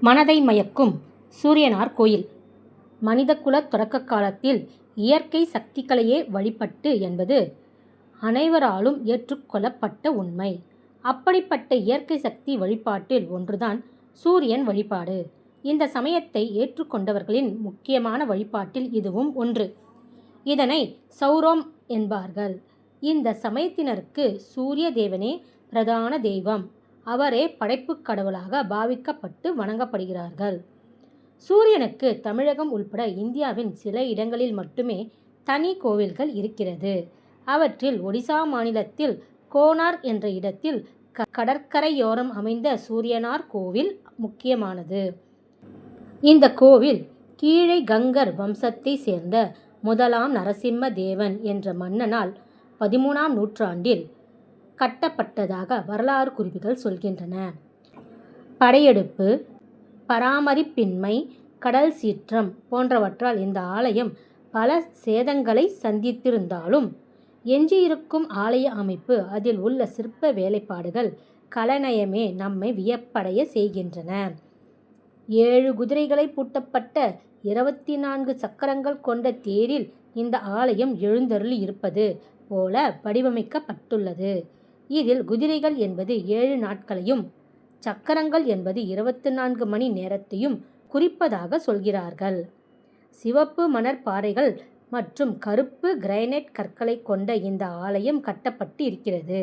மனதை மயக்கும் சூரியனார் கோயில் மனிதகுல தொடக்க காலத்தில் இயற்கை சக்திகளையே வழிபட்டு என்பது அனைவராலும் ஏற்றுக்கொள்ளப்பட்ட உண்மை. அப்படிப்பட்ட இயற்கை சக்தி வழிபாட்டில் ஒன்றுதான் சூரியன் வழிபாடு. இந்த சமயத்தை ஏற்றுக்கொண்டவர்களின் முக்கியமான வழிபாட்டில் இதுவும் ஒன்று. இதனை சௌரோம் என்பார்கள். இந்த சமயத்தினருக்கு சூரிய தேவனே பிரதான தெய்வம். அவரே படைப்புக் கடவுளாக பாவிக்கப்பட்டு வணங்கப்படுகிறார்கள். சூரியனுக்கு தமிழகம் உள்பட இந்தியாவின் சில இடங்களில் மட்டுமே தனி கோவில்கள் இருக்கிறது. அவற்றில் ஒடிசா மாநிலத்தில் கோனார் என்ற இடத்தில் கடற்கரையோரம் அமைந்த சூரியனார் கோவில் முக்கியமானது. இந்த கோவில் கீழை கங்கர் வம்சத்தைச் சேர்ந்த முதலாம் நரசிம்ம தேவன் என்ற மன்னனால் பதிமூணாம் நூற்றாண்டில் கட்டப்பட்டதாக வரலாறு குறிப்புகள் சொல்கின்றன. படையெடுப்பு பராமரிப்பின்மை கடல் சீற்றம் போன்றவற்றால் இந்த ஆலயம் பல சேதங்களை சந்தித்திருந்தாலும் எஞ்சியிருக்கும் ஆலய அமைப்பு அதில் உள்ள சிற்ப வேலைப்பாடுகள் கலநயமே நம்மை வியப்படைய செய்கின்றன. ஏழு குதிரைகளை பூட்டப்பட்ட இருபத்தி நான்கு சக்கரங்கள் கொண்ட தேரில் இந்த ஆலயம் எழுந்தருளி இருப்பது போல வடிவமைக்கப்பட்டுள்ளது. இதில் குதிரைகள் என்பது ஏழு நாட்களையும் சக்கரங்கள் என்பது இருபத்து நான்கு மணி நேரத்தையும் குறிப்பதாக சொல்கிறார்கள். சிவப்பு மணற்பாறைகள் மற்றும் கருப்பு கிரைனைட் கற்களை கொண்ட இந்த ஆலயம் கட்டப்பட்டு இருக்கிறது.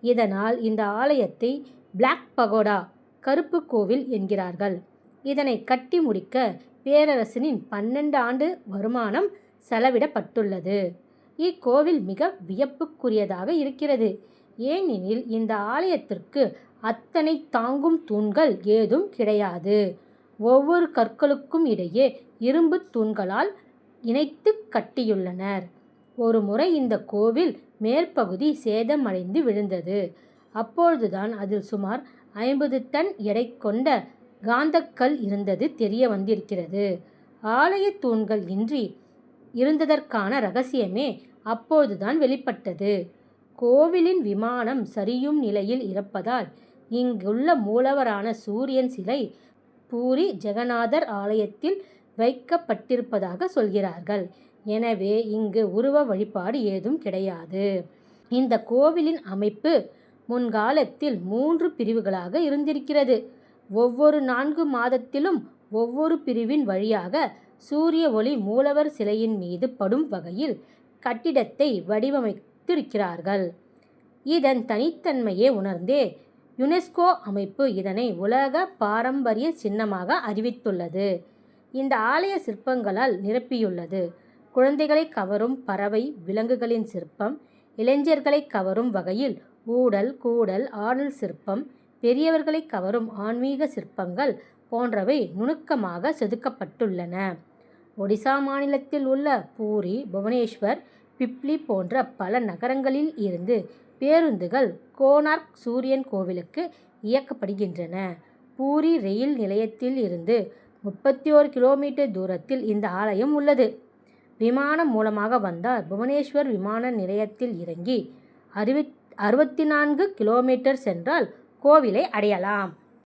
இதனால் இந்த ஆலயத்தை பிளாக் பகோடா கருப்பு கோவில் என்கிறார்கள். இதனை கட்டி முடிக்க பேரரசனின் பன்னெண்டு ஆண்டு வருமானம் செலவிடப்பட்டுள்ளது. இக்கோவில் மிக வியப்புக்குரியதாக இருக்கிறது. ஏனெனில் இந்த ஆலயத்திற்கு அத்தனை தாங்கும் தூண்கள் ஏதும் கிடையாது. ஒவ்வொரு கற்களுக்கும் இடையே இரும்புத் தூண்களால் இணைத்து கட்டியுள்ளனர். ஒருமுறை இந்த கோவில் மேற்பகுதி சேதமடைந்து விழுந்தது. அப்பொழுதுதான் அதில் சுமார் ஐம்பது டன் எடை கொண்ட காந்தக்கல் இருந்தது தெரிய வந்திருக்கிறது. ஆலயத் தூண்கள் இன்றி இருந்ததற்கான ரகசியமே அப்போதுதான் வெளிப்பட்டது. கோவிலின் விமானம் சரியும் நிலையில் இருப்பதால் இங்குள்ள மூலவரான சூரியன் சிலை பூரி ஜெகநாதர் ஆலயத்தில் வைக்கப்பட்டிருப்பதாக சொல்கிறார்கள். எனவே இங்கு உருவ வழிபாடு ஏதும் கிடையாது. இந்த கோவிலின் அமைப்பு முன்காலத்தில் மூன்று பிரிவுகளாக இருந்திருக்கிறது. ஒவ்வொரு நான்கு மாதத்திலும் ஒவ்வொரு பிரிவின் வழியாக சூரிய ஒளி மூலவர் சிலையின் மீது படும் வகையில் கட்டிடத்தை வைத்திருக்கிறார்கள் இதன் தனித்தன்மையை உணர்ந்தே யுனெஸ்கோ அமைப்பு இதனை உலக பாரம்பரிய சின்னமாக அறிவித்துள்ளது. இந்த ஆலய சிற்பங்களால் நிரப்பியுள்ளது குழந்தைகளை கவரும் பறவை விலங்குகளின் சிற்பம் இளைஞர்களை கவரும் வகையில் ஊடல் கூடல் ஆடல் சிற்பம் பெரியவர்களை கவரும் ஆன்மீக சிற்பங்கள் போன்றவை நுணுக்கமாக செதுக்கப்பட்டுள்ளன. ஒடிசா மாநிலத்தில் உள்ள பூரி புவனேஸ்வர் பிப்லி போன்ற பல நகரங்களில் இருந்து பேருந்துகள் கோனார்க் சூரியன் கோவிலுக்கு இயக்கப்படுகின்றன. பூரி ரயில் நிலையத்தில் இருந்து முப்பத்தி ஓரு கிலோமீட்டர் தூரத்தில் இந்த ஆலயம் உள்ளது. விமானம் மூலமாக வந்தால் புவனேஸ்வர் விமான நிலையத்தில் இறங்கி அறுபத்தி நான்கு கிலோமீட்டர் சென்றால் கோவிலை அடையலாம்.